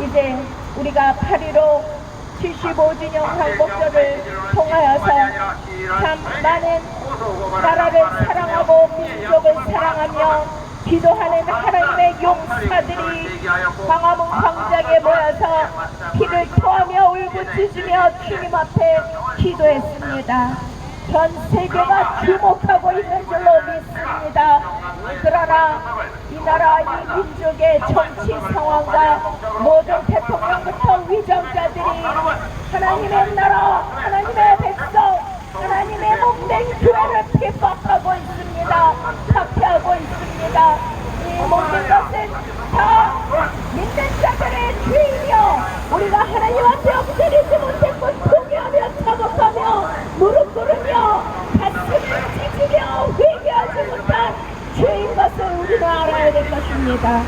이제 우리가 8.15 75주년 광복절을 통하여서 참 많은 나라를 사랑하고 민족을 사랑하며 기도하는 하나님의 용사들이 광화문 광장에 모여서 피를 토하며 울부짖으며 주님 앞에 기도했습니다. 전 세계가 주목하고 있는 줄로 믿습니다. 그러나 이 나라 이 민족의 정치 상황과 모든 대통령부터 위정자들이 하나님의 나라, 하나님의 백성, 하나님의 몸된 교회를 핍박하고 있습니다. 학대하고 있습니다. 이 모든 것은 다 믿는 자들의 죄이며 우리가 하나님 앞에 엎드리지 못했고 포기하며 작업하며 무릎 꿇으며 가슴을 찢으며 회개하지 못한 죄인 것을 우리는 알아야 될 것입니다.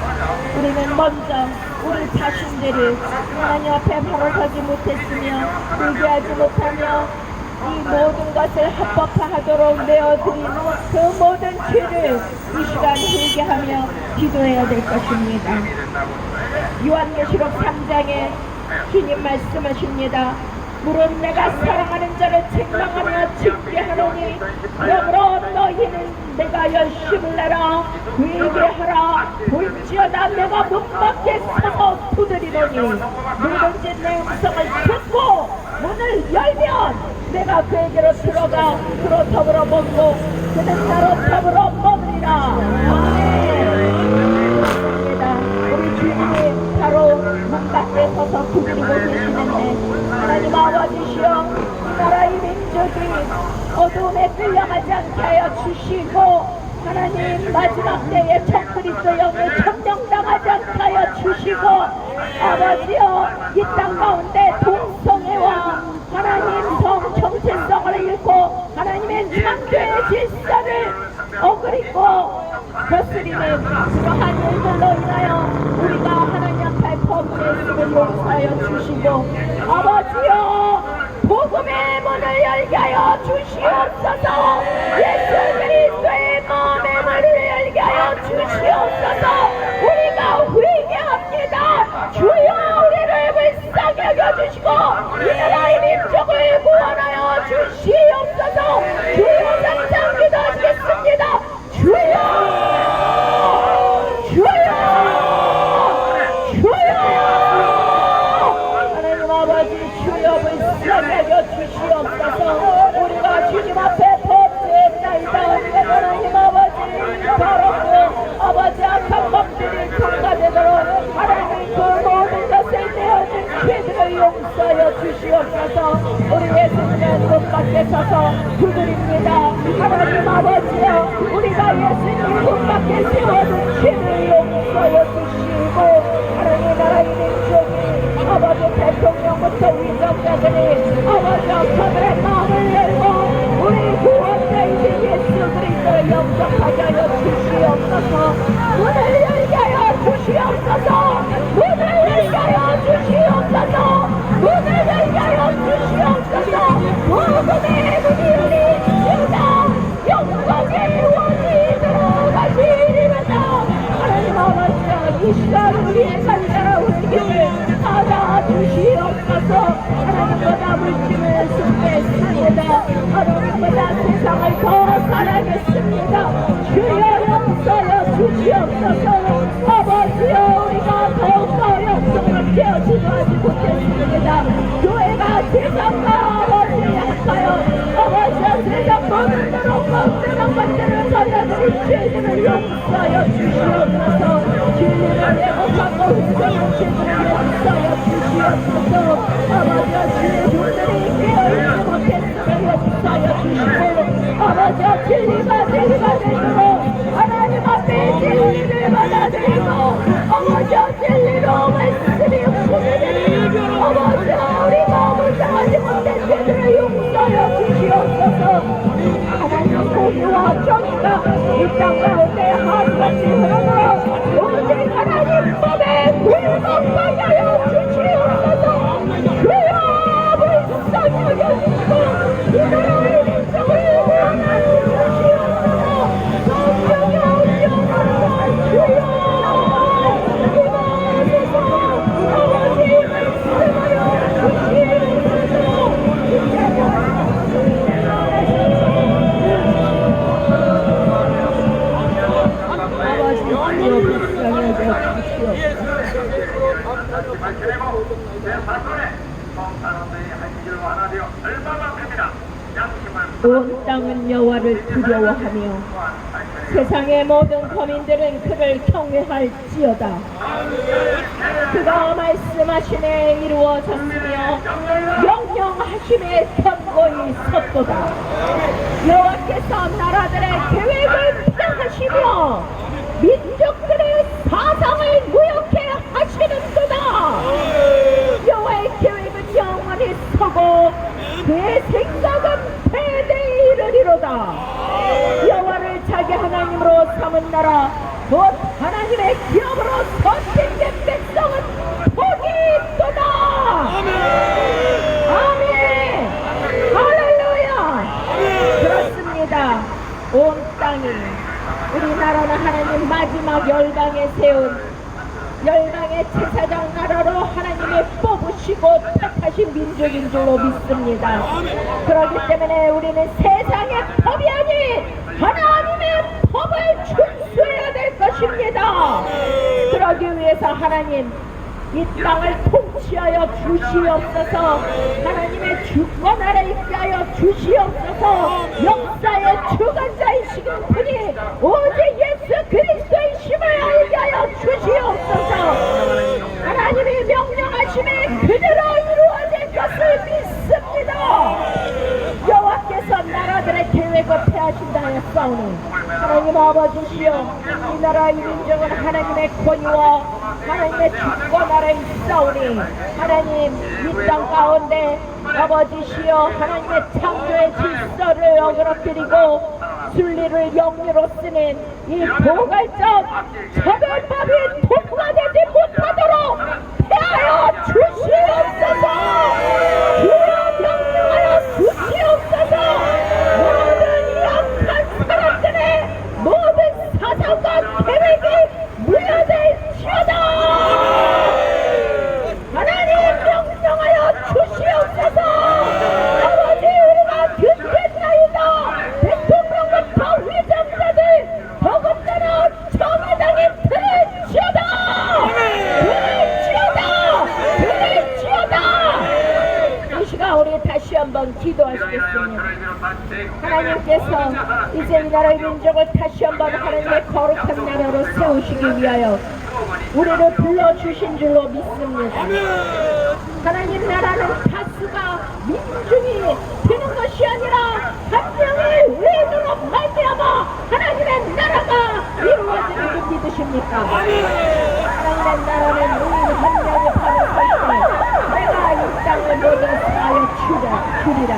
우리는 먼저 우리 자신들을 하나님 앞에 바로 서지 못했으며 회개하지 못하며 이 모든 것을 합법화하도록 내어드린 그 모든 죄를 이 시간 회개하며 기도해야 될 것입니다. 요한계시록 3장에 주님 말씀하십니다. 물은 내가 사랑하는 자를 책망하며 징계하노니 그러므로 너희는 내가 열심을 내라. 회개하라. 볼지어다 내가 문 밖에 서서 두드리노니. 누구든지 내 음성을 듣고 문을 열면 내가 그에게로 들어가 그로 더불어 먹고 그는 나로 더불어 먹으리라 아멘 우리 주님이 바로 문 밖에 서서 두드리고 계시는데 하나님 아버지시여 이 나라의 민족이 어둠에 끌려가지 않게 하여 주시고 하나님 마지막 때에 적그리스도 영에 점령당하지 않게 하여 주시고 아버지여 이 땅 가운데 동성애와 하나님 성 정체성을 잃고 하나님의 창조의 질서를 어그리고 거스리는 그러한 일들로 인하여 우리가 하나님 앞에 범죄했음을 용서 하여 주시고 아버지여 복음의 문을 열게 하여 주시옵소서 주시옵소서 우리 예수님의 문 밖에 서서 두드립니다. 하나님 아버지여 우리가 예수님 문 밖에 세워둔 죄를 용서하여 주시고 하나님 나라의 민족이 아버지 대통령부터 위정자들이 아버지 아빠들의 마음을 열고 우리 구원자이신 예수 그리스도를 영접하게 하여 주시옵소서 우리의 간절한 회개를 알아주시옵소서 하나님보다 물질을 숭배했습니다 하나님보다 세상을 더 사랑했습니다 주여 용서여 주시옵소서 아버지여 우리가 더욱더 영성을 깨어 지도 하지 못했습니다 교회가 세상과 아버지 약하여 아버지여 세상 모든 대로 멍들한 것들을 죄들을 용서하여 주시옵소서 내고하고 훌 여호와를 두려워하며 세상의 모든 거민들은 그를 경외할지어다. 그가 말씀하심에 이루어졌으며 명령하심에 견고히 섰도다. 여호와께서 나라들의 계획을 폐하시며 민족들의 사상을 무역해 하시는도다. 여호와의 계획은 영원히 서고 생각은 대대에 이르리로다. 여호와를 자기 하나님으로 삼은 나라 곧 하나님의 기업으로 선택된 백성은 복이 있도다. 아멘. 할렐루야. 그렇습니다. 온 땅이 우리나라는 하나님 마지막 열방에 세운 열방 의 제사장 나라로 하나님이 뽑으시고 택하신 민족인 줄로 믿습니다. 그렇기 때문에 우리는 세상의 법이 아닌 하나님의 법을 준수해야 될 것입니다. 그러기 위해서 하나님 이 땅을 통치하여 주시옵소서 하나님의 주권 아래 있게 하여 주시옵소서 역사의 주관자이신 분이 오직 예수 그리스도 이심을 알게 하여 주시옵소서. 하나님이 명령하심에 그대로 이루어질 것을 믿습니다. 여호와께서 나라들의 계획을 폐하신다 하였사오니 하나님 아버지시여 이 나라 이 민족은 하나님의 권위와 하나님의 주권 아래 있사오니 하나님 이 땅 가운데 아버지시여 하나님의 창조의 질서를 어그러뜨리고 순리를 영리로 쓰는 이 포괄적 차별법이 도구가 되지 못하도록 폐하여 주시옵소서 주여 명령하여 주시옵소서 모든 약한 사람들의 모든 사상과 계획이 무너질지어다 하나님 명령하여 주시옵소서 아버지 우리가 듣겠나이다 대통령부터 위정자들 더군다나 정의당이 들을지어다 들을지어다 들을지어다 이 시간 우리 다시 한번 기도하시겠습니다 하나님께서 이제 이 나라의 민족을 다시 한번 하나님의 거룩한 나라로 세우시기 위하여 우리를 불러주신 줄로 믿습니다. 하나님 나라는 다수가 민중이 되는 것이 아니라 한 명의 의인으로 말미암아 하나님의 나라가 이루어지는 줄 믿으십니까? 하나님의 나라는 의인 한 명이 바로 설때 내가 이 땅을 모두 사하여 주리라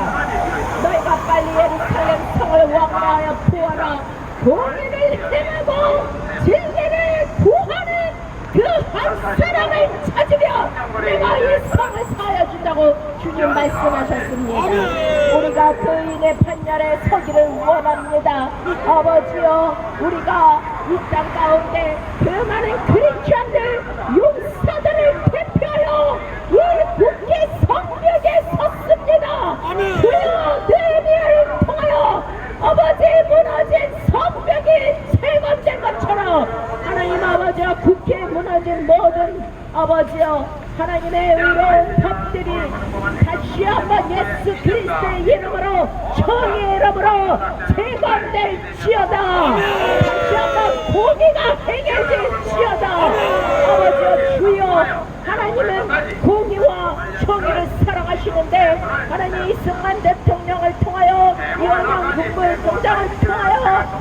너희가 빨리 예루살렘 성을 왕하여 구하라. 공의를 행하고 진리를 구하는 그 한 사람을 찾으면 내가 이 성을 사하여 준다고 주님 말씀하셨습니다. 우리가 그인의 판결에 서기를 원합니다. 아버지여 우리가 이 땅 가운데 그 많은 그리스도인들 용사들을 대표하여 이 국회 성벽에 섰습니다 주여 내비를 통하여 아버지 무너진 성벽이 제거된 것처럼 하나님 아버지와 국회에 무너진 모든 아버지여 하나님의 의로운 법들이 다시 한번 예수 그리스도의 이름으로 정의 이름으로 제거될지어다. 다시 한번 공의가 행해질지어다. 아버지여 주여 하나님은 공의와 정의를 사랑하시는데 하나님 이승만 대통령을 통하여 이완영 국무총장을 통하여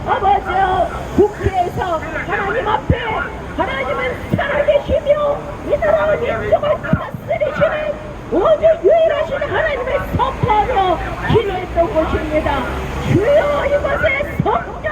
아버지여 국회에서 하나님 앞에 하나님은 살아계시며 이 나라 민족을 다스리시는 오직 유일하신 하나님의 선포로 기도했던 곳입니다. 주여 이곳에 성령